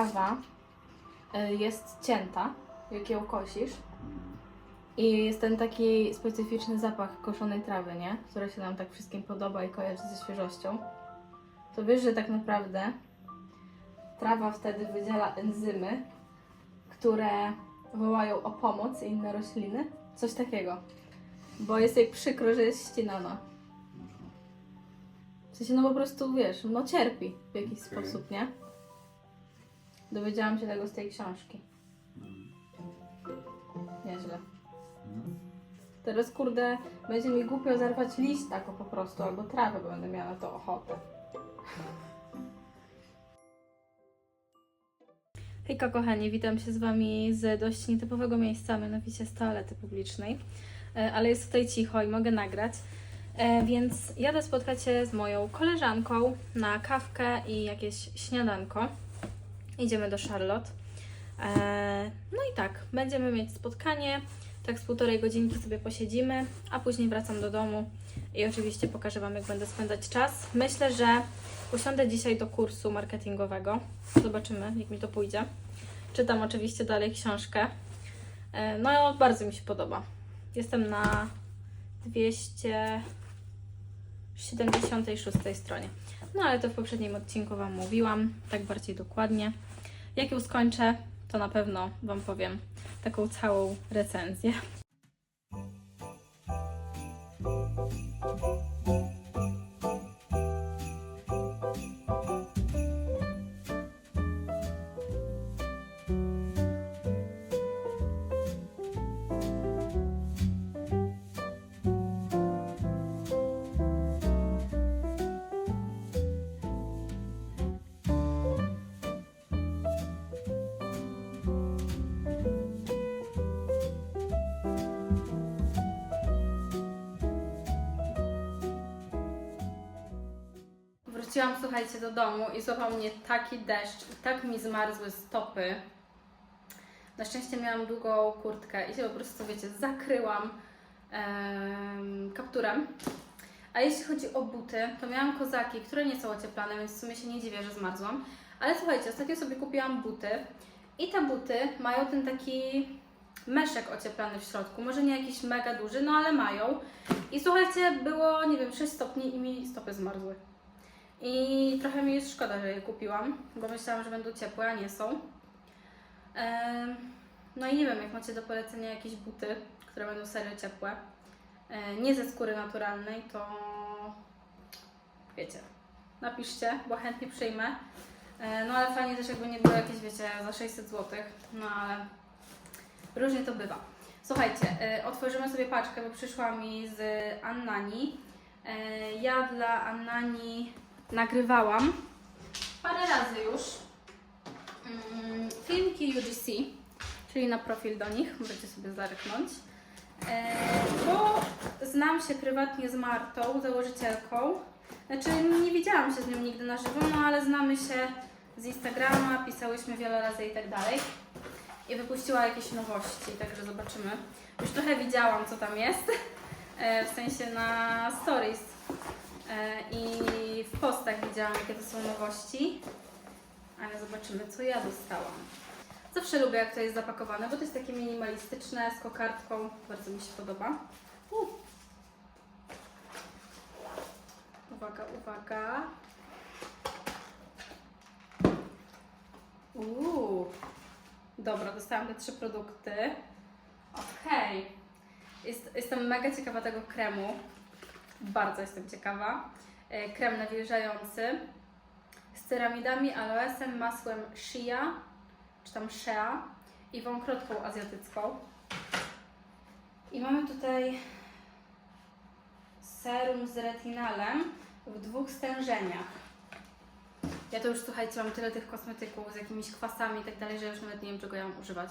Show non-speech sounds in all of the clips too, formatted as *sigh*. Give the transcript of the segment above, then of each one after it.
Trawa y, jest cięta, jak ją kosisz, i jest ten taki specyficzny zapach koszonej trawy, nie? Która się nam tak wszystkim podoba i kojarzy ze świeżością, to wiesz, że tak naprawdę trawa wtedy wydziela enzymy, które wołają o pomoc i inne rośliny. Coś takiego. Bo jest jej przykro, że jest ścinana. W sensie, no po prostu, wiesz, no cierpi w jakiś Okej. sposób, nie? Dowiedziałam się tego z tej książki. Nieźle. Teraz, kurde, będzie mi głupio zerwać liść tako po prostu, albo trawę, bo będę miała na to ochotę. Hejka kochani, witam się z Wami z dość nietypowego miejsca, mianowicie z toalety publicznej. E, Ale jest tutaj cicho i mogę nagrać. E, Więc jadę spotkać się z moją koleżanką na kawkę i jakieś śniadanko. Idziemy do Charlotte. E, No i tak, będziemy mieć spotkanie. Tak z półtorej godzinki sobie posiedzimy, a później wracam do domu i oczywiście pokażę Wam, jak będę spędzać czas. Myślę, że usiądę dzisiaj do kursu marketingowego. Zobaczymy, jak mi to pójdzie. Czytam oczywiście dalej książkę. E, No, bardzo mi się podoba. Jestem na 276 stronie. No, ale to w poprzednim odcinku Wam mówiłam, tak bardziej dokładnie. Jak ją skończę, to na pewno Wam powiem taką całą recenzję. Wróciłam, słuchajcie, do domu i złapał mnie taki deszcz i tak mi zmarzły stopy. Na szczęście miałam długą kurtkę i się po prostu, wiecie, zakryłam em, kapturem. A jeśli chodzi o buty, to miałam kozaki, które nie są ocieplane, więc w sumie się nie dziwię, że zmarzłam. Ale słuchajcie, ostatnio sobie kupiłam buty i te buty mają ten taki meszek ocieplany w środku. Może nie jakiś mega duży, no ale mają. I słuchajcie, było, nie wiem, 6 stopni i mi stopy zmarzły. I trochę mi jest szkoda, że je kupiłam, bo myślałam, że będą ciepłe, a nie są. No i nie wiem, jak macie do polecenia jakieś buty, które będą serio ciepłe, e, nie ze skóry naturalnej, to wiecie, napiszcie, bo chętnie przyjmę. E, No ale fajnie też jakby nie było jakieś, wiecie, za 600 zł, no ale różnie to bywa. Słuchajcie, e, otworzymy sobie paczkę, bo przyszła mi z Annani. Ja dla Annani nagrywałam parę razy już mm, filmiki UGC, czyli na profil do nich, możecie sobie zerknąć. E, Bo znam się prywatnie z Martą, założycielką. Znaczy nie widziałam się z nią nigdy na żywo, no ale znamy się z Instagrama, pisałyśmy wiele razy i tak dalej. I wypuściła jakieś nowości, także zobaczymy. Już trochę widziałam, co tam jest, e, w sensie na stories i w postach widziałam, jakie to są nowości, ale zobaczymy, co ja dostałam. Zawsze lubię, jak to jest zapakowane, bo to jest takie minimalistyczne, z kokardką, bardzo mi się podoba. U. Uwaga, uwaga. Uuu. Dobra, dostałam te trzy produkty. Okej. Jest, jestem mega ciekawa tego kremu. Bardzo jestem ciekawa. E, Krem nawilżający z ceramidami, aloesem, masłem shea, czy tam shea i wąkrotką azjatycką. I mamy tutaj serum z retinalem w dwóch stężeniach. Ja to już, słuchajcie, mam tyle tych kosmetyków z jakimiś kwasami i tak dalej, że już nawet nie wiem, czego ja mam używać.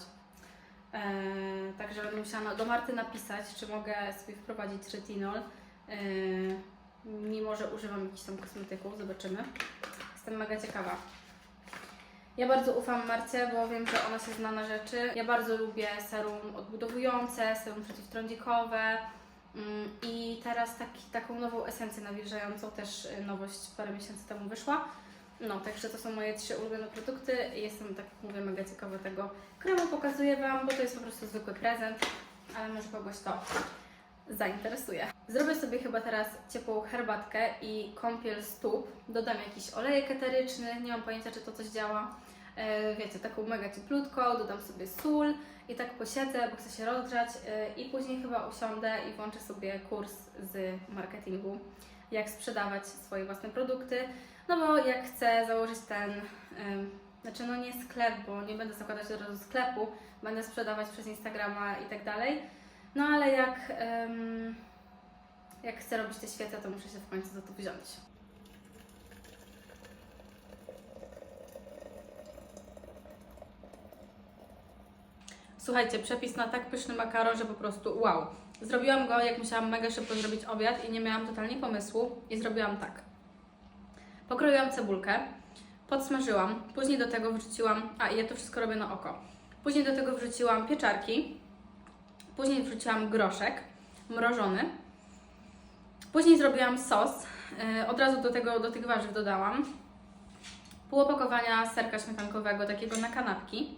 Eee, także będę musiała do Marty napisać, czy mogę sobie wprowadzić retinol, mimo że używam jakichś tam kosmetyków. Zobaczymy. Jestem mega ciekawa. Ja bardzo ufam Marcie, bo wiem, że ona się zna na rzeczy. Ja bardzo lubię serum odbudowujące, serum przeciwtrądzikowe mm, i teraz taki, taką nową esencję nawilżającą, też y, nowość parę miesięcy temu wyszła. No, także to są moje trzy ulubione produkty. Jestem, tak jak mówię, mega ciekawa tego kremu. Pokazuję Wam, bo to jest po prostu zwykły prezent, ale może kogoś to zainteresuje. Zrobię sobie chyba teraz ciepłą herbatkę i kąpiel stóp. Dodam jakiś olejek eteryczny, nie mam pojęcia, czy to coś działa. E, Wiecie, taką mega cieplutką, dodam sobie sól i tak posiedzę, bo chcę się rozgrzać e, i później chyba usiądę i włączę sobie kurs z marketingu, jak sprzedawać swoje własne produkty. No bo jak chcę założyć ten, znaczy no nie sklep, bo nie będę zakładać od razu sklepu, będę sprzedawać przez Instagrama i tak dalej. No ale jak, ym, jak chcę robić te świece, to muszę się w końcu za to wziąć. Słuchajcie, przepis na tak pyszny makaron, że po prostu wow. Zrobiłam go, jak musiałam mega szybko zrobić obiad i nie miałam totalnie pomysłu i zrobiłam tak. Pokroiłam cebulkę, podsmażyłam, później do tego wrzuciłam, a i ja to wszystko robię na oko. Później do tego wrzuciłam pieczarki, później wrzuciłam groszek mrożony. Później zrobiłam sos, yy, od razu do tego do tych warzyw dodałam. Pół opakowania serka śmietankowego, takiego na kanapki.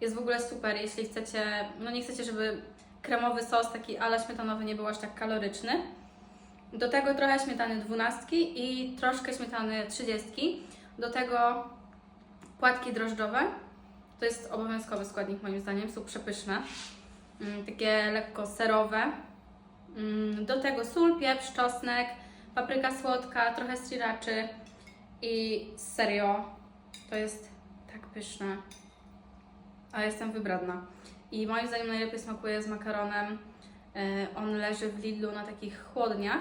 Jest w ogóle super, jeśli chcecie, no nie chcecie, żeby kremowy sos taki ala śmietanowy nie był aż tak kaloryczny. Do tego trochę śmietany dwunastki i troszkę śmietany trzydziestki. Do tego płatki drożdżowe. To jest obowiązkowy składnik moim zdaniem, są przepyszne. Mm, Takie lekko serowe. Mm, Do tego sól, pieprz, czosnek, papryka słodka, trochę sriraczy i serio to jest tak pyszne. A jestem wybradna. I moim zdaniem najlepiej smakuje z makaronem. E, On leży w Lidlu na takich chłodniach.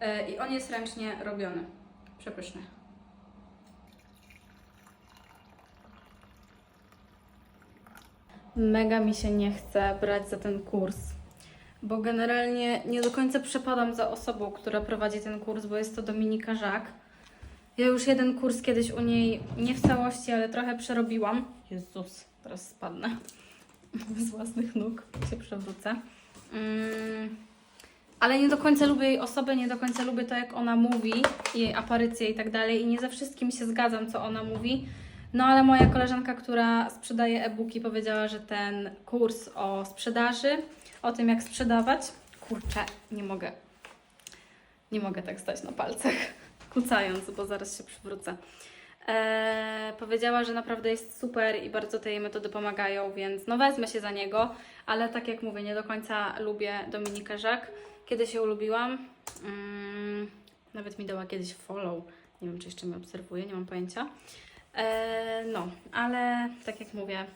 E, I on jest ręcznie robiony. Przepyszny. Mega mi się nie chce brać za ten kurs, bo generalnie nie do końca przepadam za osobą, która prowadzi ten kurs, bo jest to Dominika Żak. Ja już jeden kurs kiedyś u niej, nie w całości, ale trochę przerobiłam. Jezus, teraz spadnę *laughs* z własnych nóg, się przewrócę. Mm. Ale nie do końca lubię jej osobę, nie do końca lubię to, jak ona mówi, jej aparycje i tak dalej. I nie ze wszystkim się zgadzam, co ona mówi. No ale moja koleżanka, która sprzedaje e-booki, powiedziała, że ten kurs o sprzedaży, o tym, jak sprzedawać. Kurczę, nie mogę. Nie mogę tak stać na palcach, *laughs* kucając, bo zaraz się przywrócę. Eee, powiedziała, że naprawdę jest super i bardzo te jej metody pomagają, więc no wezmę się za niego, ale tak jak mówię, nie do końca lubię Dominikę Żak. Kiedyś ją lubiłam, mm, nawet mi dała kiedyś follow, nie wiem czy jeszcze mnie obserwuje, nie mam pojęcia. Eee, no, ale tak jak mówię,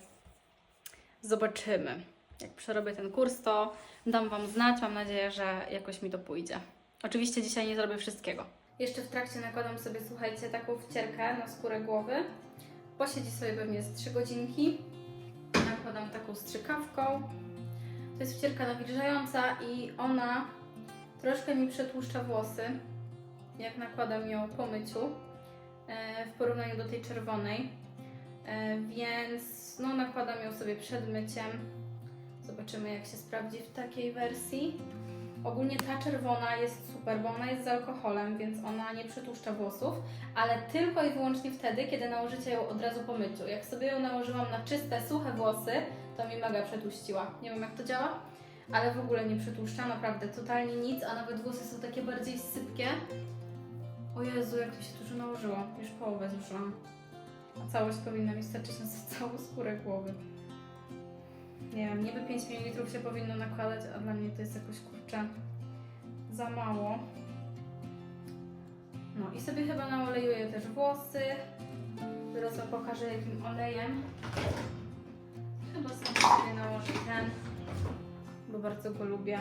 zobaczymy. Jak przerobię ten kurs, to dam Wam znać, mam nadzieję, że jakoś mi to pójdzie. Oczywiście dzisiaj nie zrobię wszystkiego. Jeszcze w trakcie nakładam sobie, słuchajcie, taką wcierkę na skórę głowy. Posiedzi sobie pewnie z 3 godzinki. Nakładam taką strzykawką. To jest wcierka nawilżająca i ona troszkę mi przetłuszcza włosy, jak nakładam ją po myciu e, w porównaniu do tej czerwonej. E, Więc no, nakładam ją sobie przed myciem. Zobaczymy, jak się sprawdzi w takiej wersji. Ogólnie ta czerwona jest super, bo ona jest z alkoholem, więc ona nie przytłuszcza włosów, ale tylko i wyłącznie wtedy, kiedy nałożycie ją od razu po myciu. Jak sobie ją nałożyłam na czyste, suche włosy, to mi mega przetłuściła. Nie wiem jak to działa, ale w ogóle nie przytłuszcza, naprawdę totalnie nic, a nawet włosy są takie bardziej sypkie. O Jezu, jak to się dużo nałożyło. Już połowę zużyłam. A całość powinna mi starczyć na *laughs* całą skórę głowy. Nie wiem, niby 5 ml się powinno nakładać, a dla mnie to jest jakoś kurczę za mało. No i sobie chyba naolejuję też włosy. Zaraz Wam pokażę jakim olejem. Chyba sobie nałożę ten, bo bardzo go lubię.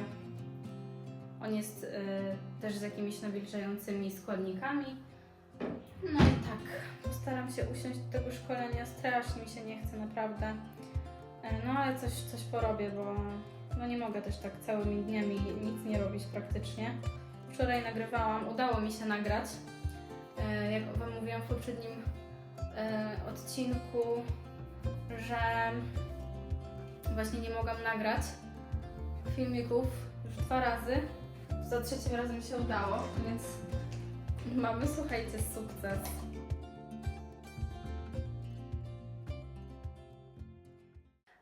On jest y, też z jakimiś nawilżającymi składnikami. No i tak, postaram się usiąść do tego szkolenia. Strasznie mi się nie chce, naprawdę. E, No ale coś, coś porobię, bo no nie mogę też tak całymi dniami nic nie robić praktycznie. Wczoraj nagrywałam, udało mi się nagrać, e, jak Wam mówiłam w poprzednim e, odcinku, że właśnie nie mogłam nagrać filmików już dwa razy. Za trzecim razem się udało, więc mamy, słuchajcie, sukces.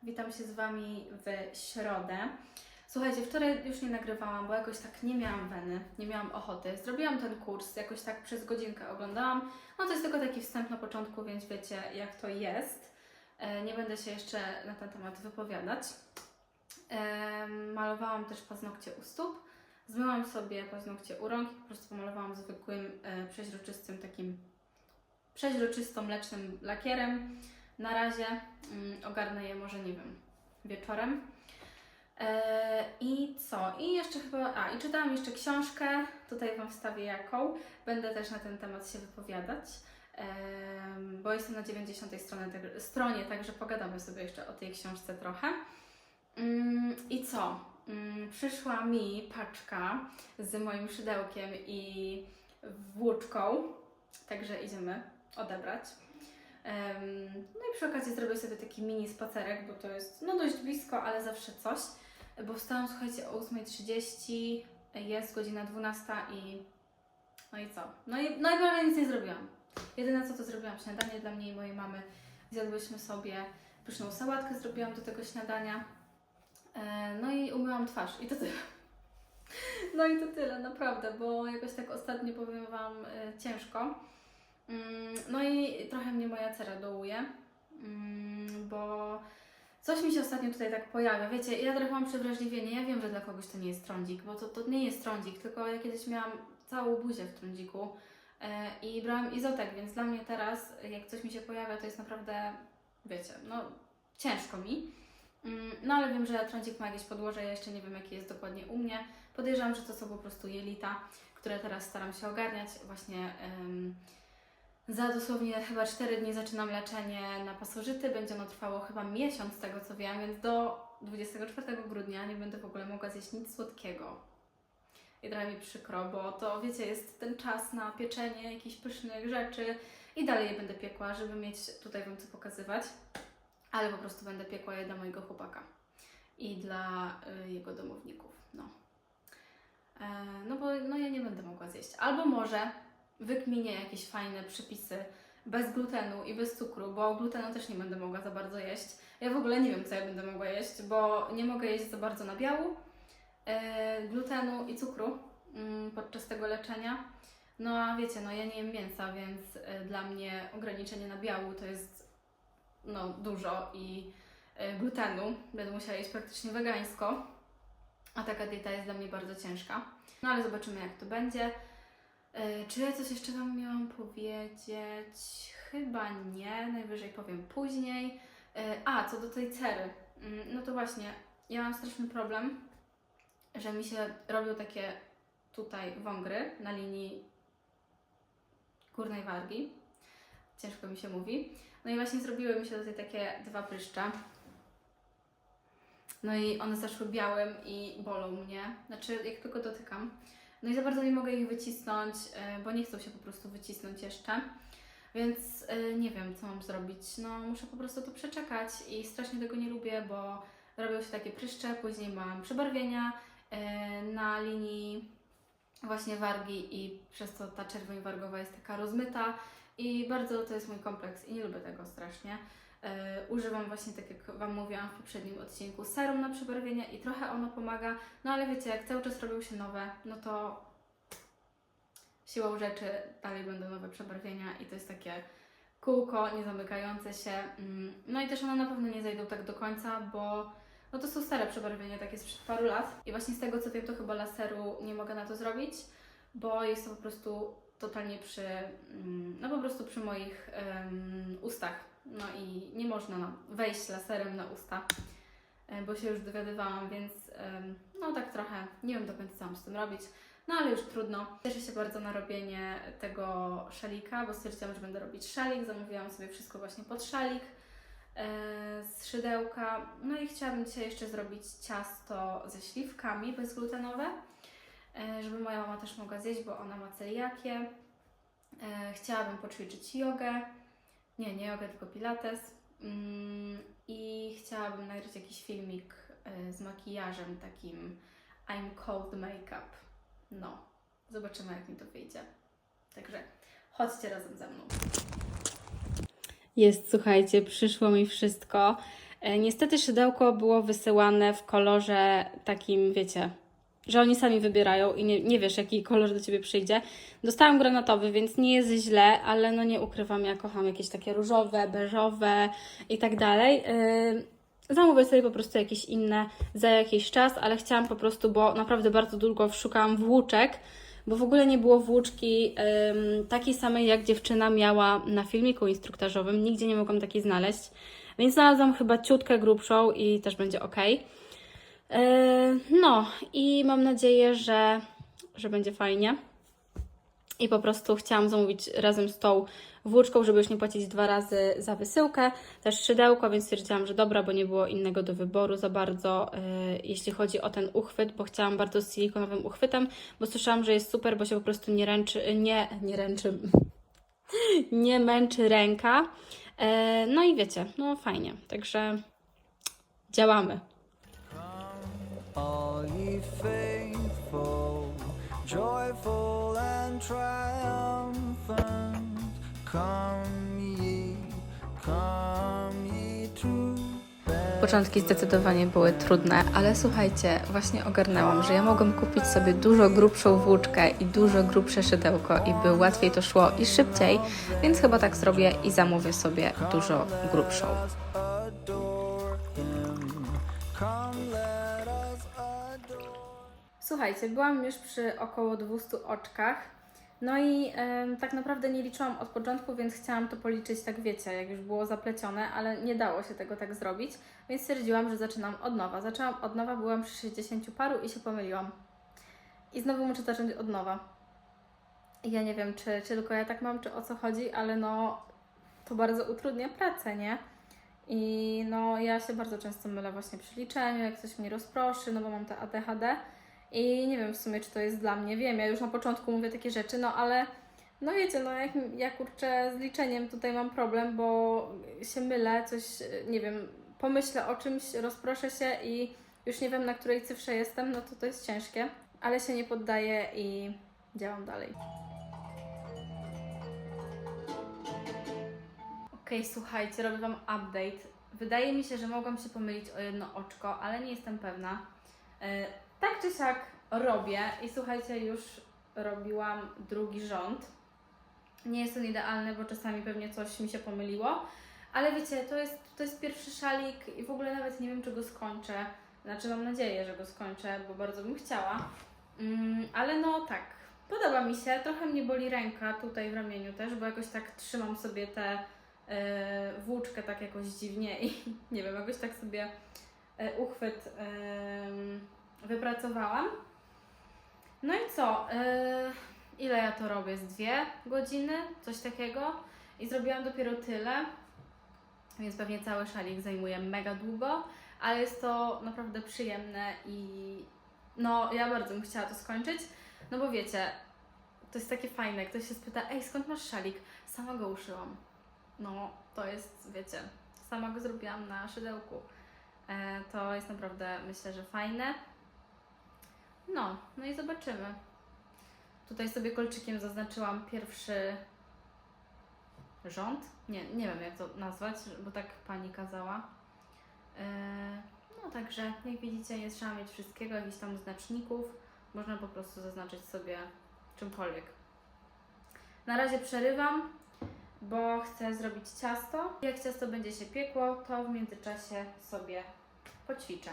Witam się z Wami w środę. Słuchajcie, wczoraj już nie nagrywałam, bo jakoś tak nie miałam weny, nie miałam ochoty. Zrobiłam ten kurs, jakoś tak przez godzinkę oglądałam. No to jest tylko taki wstęp na początku, więc wiecie jak to jest. E, nie będę się jeszcze na ten temat wypowiadać. E, malowałam też paznokcie u stóp. Zmyłam sobie paznokcie u rąk i po prostu pomalowałam zwykłym, e, przeźroczystym takim przeźroczysto mlecznym lakierem. Na razie mm, ogarnę je może, nie wiem, wieczorem. E, I co? I jeszcze chyba, a i czytałam jeszcze książkę, tutaj Wam wstawię jaką. Będę też na ten temat się wypowiadać, em, bo jestem na 90 stronie, tak- stronie, także pogadamy sobie jeszcze o tej książce trochę. Mm, I co? Mm, Przyszła mi paczka z moim szydełkiem i włóczką, także idziemy odebrać. No i przy okazji zrobię sobie taki mini spacerek, bo to jest no dość blisko, ale zawsze coś. Bo wstałam, słuchajcie, o 8.30, jest godzina 12 i no i co? No i, no i prawie nic nie zrobiłam. Jedyne co to zrobiłam śniadanie dla mnie i mojej mamy. Zjadłyśmy sobie pyszną sałatkę, zrobiłam do tego śniadania. E, No i umyłam twarz i to tyle. No i to tyle, naprawdę, bo jakoś tak ostatnio powiem Wam e, ciężko. Mm, No i trochę mnie moja cera dołuje, mm, bo coś mi się ostatnio tutaj tak pojawia. Wiecie, ja trochę mam przewrażliwienie. Ja wiem, że dla kogoś to nie jest trądzik, bo to, to nie jest trądzik, tylko ja kiedyś miałam całą buzię w trądziku e, i brałam izotek, więc dla mnie teraz, jak coś mi się pojawia, to jest naprawdę, wiecie, no ciężko mi. Mm, No ale wiem, że trądzik ma jakieś podłoże, ja jeszcze nie wiem, jakie jest dokładnie u mnie. Podejrzewam, że to są po prostu jelita, które teraz staram się ogarniać. Właśnie za dosłownie chyba 4 dni zaczynam leczenie na pasożyty. Będzie ono trwało chyba miesiąc, z tego co wiem, więc do 24 grudnia nie będę w ogóle mogła zjeść nic słodkiego. I trochę mi przykro, bo to wiecie, jest ten czas na pieczenie jakichś pysznych rzeczy i dalej je będę piekła, żeby mieć tutaj Wam co pokazywać. Ale po prostu będę piekła je dla mojego chłopaka i dla y, jego domowników. No. E, no bo no ja nie będę mogła zjeść. Albo może wykminię jakieś fajne przepisy bez glutenu i bez cukru, bo glutenu też nie będę mogła za bardzo jeść. Ja w ogóle nie wiem, co ja będę mogła jeść, bo nie mogę jeść za bardzo nabiału, e, glutenu i cukru mm, podczas tego leczenia. No a wiecie, no ja nie jem mięsa, więc e, dla mnie ograniczenie nabiału to jest no dużo i e, glutenu. Będę musiała jeść praktycznie wegańsko, a taka dieta jest dla mnie bardzo ciężka. No ale zobaczymy, jak to będzie. E, Czy ja coś jeszcze Wam miałam powiedzieć? Chyba nie, najwyżej powiem później. E, A, co do tej cery. Mm, No to właśnie, ja mam straszny problem, że mi się robią takie tutaj wągry na linii górnej wargi. Ciężko mi się mówi. No i właśnie zrobiły mi się tutaj takie dwa pryszcze. No i one zaszły białym i bolą mnie. Znaczy, jak tylko dotykam. No i za bardzo nie mogę ich wycisnąć, e, bo nie chcą się po prostu wycisnąć jeszcze. Więc e, nie wiem, co mam zrobić. No, muszę po prostu to przeczekać i strasznie tego nie lubię, bo robią się takie pryszcze, później mam przebarwienia e, na linii właśnie wargi i przez to ta czerwoń wargowa jest taka rozmyta i bardzo to jest mój kompleks i nie lubię tego strasznie. E, używam właśnie, tak jak Wam mówiłam w poprzednim odcinku, serum na przebarwienia i trochę ono pomaga, no ale wiecie, jak cały czas robią się nowe, no to siłą rzeczy dalej będą nowe przebarwienia i to jest takie kółko niezamykające się. Mm, No i też one na pewno nie zajdą tak do końca, bo no to są stare przebarwienia, takie sprzed paru lat i właśnie z tego co wiem, to chyba laseru nie mogę na to zrobić, bo jest to po prostu totalnie przy, mm, no po prostu przy moich em, ustach. No i nie można wejść laserem na usta, e, bo się już dowiadywałam, więc em, no tak trochę nie wiem do końca co mam z tym robić. No ale już trudno. Cieszę się bardzo na robienie tego szalika, bo stwierdziłam, że będę robić szalik. Zamówiłam sobie wszystko właśnie pod szalik e, z szydełka. No i chciałabym dzisiaj jeszcze zrobić ciasto ze śliwkami bezglutenowe, żeby moja mama też mogła zjeść, bo ona ma celiakię. E, Chciałabym poćwiczyć jogę. Nie, nie jogę, tylko pilates. Mm, I chciałabym nagrać jakiś filmik e, z makijażem takim I'm cold makeup. No, zobaczymy jak mi to wyjdzie. Także chodźcie razem ze mną. Jest, słuchajcie, przyszło mi wszystko. E, Niestety szydełko było wysyłane w kolorze takim, wiecie, że oni sami wybierają i nie, nie wiesz, jaki kolor do Ciebie przyjdzie. Dostałam granatowy, więc nie jest źle, ale no nie ukrywam, ja kocham jakieś takie różowe, beżowe i tak dalej. Yy, Zamówię sobie po prostu jakieś inne za jakiś czas, ale chciałam po prostu, bo naprawdę bardzo długo szukałam włóczek, bo w ogóle nie było włóczki ym, takiej samej, jak dziewczyna miała na filmiku instruktażowym. Nigdzie nie mogłam takiej znaleźć, więc znalazłam chyba ciutkę grubszą i też będzie ok. Yy, No i mam nadzieję, że, że będzie fajnie. I po prostu chciałam zamówić razem z tą włóczką, żeby już nie płacić dwa razy za wysyłkę. Też szydełko, więc stwierdziłam, że dobra, bo nie było innego do wyboru za bardzo, yy, jeśli chodzi o ten uchwyt, bo chciałam bardzo z silikonowym uchwytem, bo słyszałam, że jest super, bo się po prostu nie ręczy, nie, nie ręczy, *laughs* nie męczy ręka. Yy, No i wiecie, no fajnie, także działamy. Ye faithful, joyful and triumphant, come ye, come ye to Początki zdecydowanie były trudne, ale słuchajcie, właśnie ogarnęłam, że ja mogłam kupić sobie dużo grubszą włóczkę i dużo grubsze szydełko i by łatwiej to szło i szybciej, więc chyba tak zrobię i zamówię sobie dużo grubszą. Słuchajcie, byłam już przy około 200 oczkach. No i tak naprawdę nie liczyłam od początku, więc chciałam to policzyć, tak wiecie, jak już było zaplecione, ale nie dało się tego tak zrobić, więc stwierdziłam, że zaczynam od nowa. Zaczęłam od nowa, byłam przy 60 paru i się pomyliłam. I znowu muszę zacząć od nowa. I ja nie wiem, czy, czy tylko ja tak mam, czy o co chodzi, ale no to bardzo utrudnia pracę, nie? I no ja się bardzo często mylę właśnie przy liczeniu, jak coś mnie rozproszy, no bo mam te ADHD. I nie wiem w sumie, czy to jest dla mnie. Wiem, ja już na początku mówię takie rzeczy, no ale no wiecie, no jak ja kurczę z liczeniem tutaj mam problem, bo się mylę, coś, nie wiem, pomyślę o czymś, rozproszę się i już nie wiem na której cyfrze jestem, no to to jest ciężkie, ale się nie poddaję i działam dalej. Okej, słuchajcie, robię Wam update. Wydaje mi się, że mogłam się pomylić o jedno oczko, ale nie jestem pewna. Tak czy siak robię i słuchajcie, już robiłam drugi rząd. Nie jest on idealny, bo czasami pewnie coś mi się pomyliło, ale wiecie, to jest, to jest pierwszy szalik i w ogóle nawet nie wiem, czy go skończę. Znaczy, mam nadzieję, że go skończę, bo bardzo bym chciała. Mm, ale no tak, podoba mi się. Trochę mnie boli ręka tutaj w ramieniu też, bo jakoś tak trzymam sobie tę e, włóczkę tak jakoś dziwnie i *laughs* nie wiem, jakoś tak sobie e, uchwyt wypracowałam. No i co? E, ile ja to robię? Z dwie godziny? Coś takiego. I zrobiłam dopiero tyle, więc pewnie cały szalik zajmuje mega długo, ale jest to naprawdę przyjemne i no ja bardzo bym chciała to skończyć, no bo wiecie, to jest takie fajne, ktoś się spyta, ej skąd masz szalik? Sama go uszyłam. No to jest, wiecie, sama go zrobiłam na szydełku. E, to jest naprawdę, myślę, że fajne. No, no i zobaczymy. Tutaj sobie kolczykiem zaznaczyłam pierwszy rząd. Nie, nie wiem jak to nazwać, bo tak pani kazała. Yy, no także, jak widzicie, nie trzeba mieć wszystkiego, jakichś tam znaczników. Można po prostu zaznaczyć sobie czymkolwiek. Na razie przerywam, bo chcę zrobić ciasto. Jak ciasto będzie się piekło, to w międzyczasie sobie poćwiczę.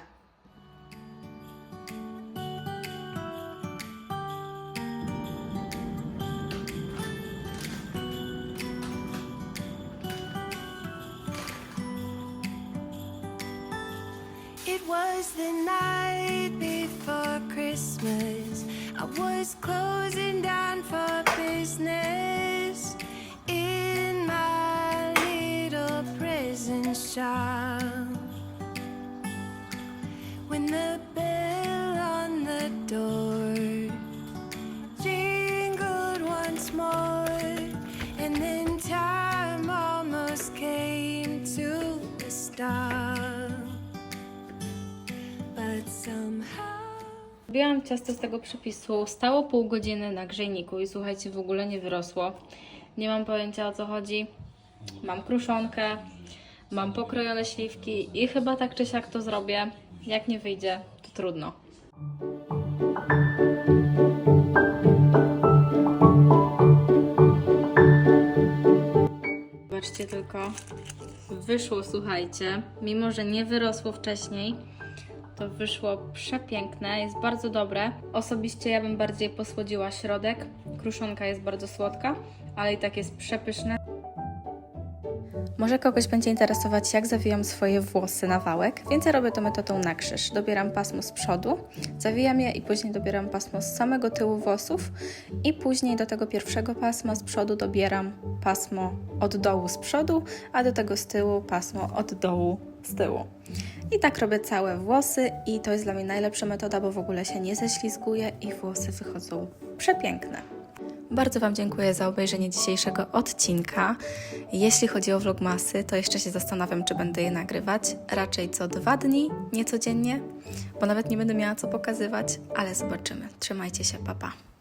It was the night before Christmas. I was closing down for business in my little prison shop. When the Robiłam ciasto z tego przepisu, stało pół godziny na grzejniku i słuchajcie, w ogóle nie wyrosło. Nie mam pojęcia o co chodzi. Mam kruszonkę, Mam pokrojone śliwki i chyba tak czy siak to zrobię. Jak nie wyjdzie, to trudno. Zobaczcie tylko, wyszło, słuchajcie, mimo że nie wyrosło wcześniej, to wyszło przepiękne, jest bardzo dobre. Osobiście ja bym bardziej posłodziła środek. Kruszonka jest bardzo słodka, ale i tak jest przepyszne. Może kogoś będzie interesować, jak zawijam swoje włosy na wałek, więc ja robię to metodą na krzyż. Dobieram pasmo z przodu, zawijam je i później dobieram pasmo z samego tyłu włosów i później do tego pierwszego pasma z przodu dobieram pasmo od dołu z przodu, a do tego z tyłu pasmo od dołu z tyłu. I tak robię całe włosy i to jest dla mnie najlepsza metoda, bo w ogóle się nie ześlizguje i włosy wychodzą przepiękne. Bardzo Wam dziękuję za obejrzenie dzisiejszego odcinka. Jeśli chodzi o vlogmasy, to jeszcze się zastanawiam, czy będę je nagrywać. Raczej co dwa dni, nie codziennie, bo nawet nie będę miała co pokazywać, ale zobaczymy. Trzymajcie się, papa. Pa.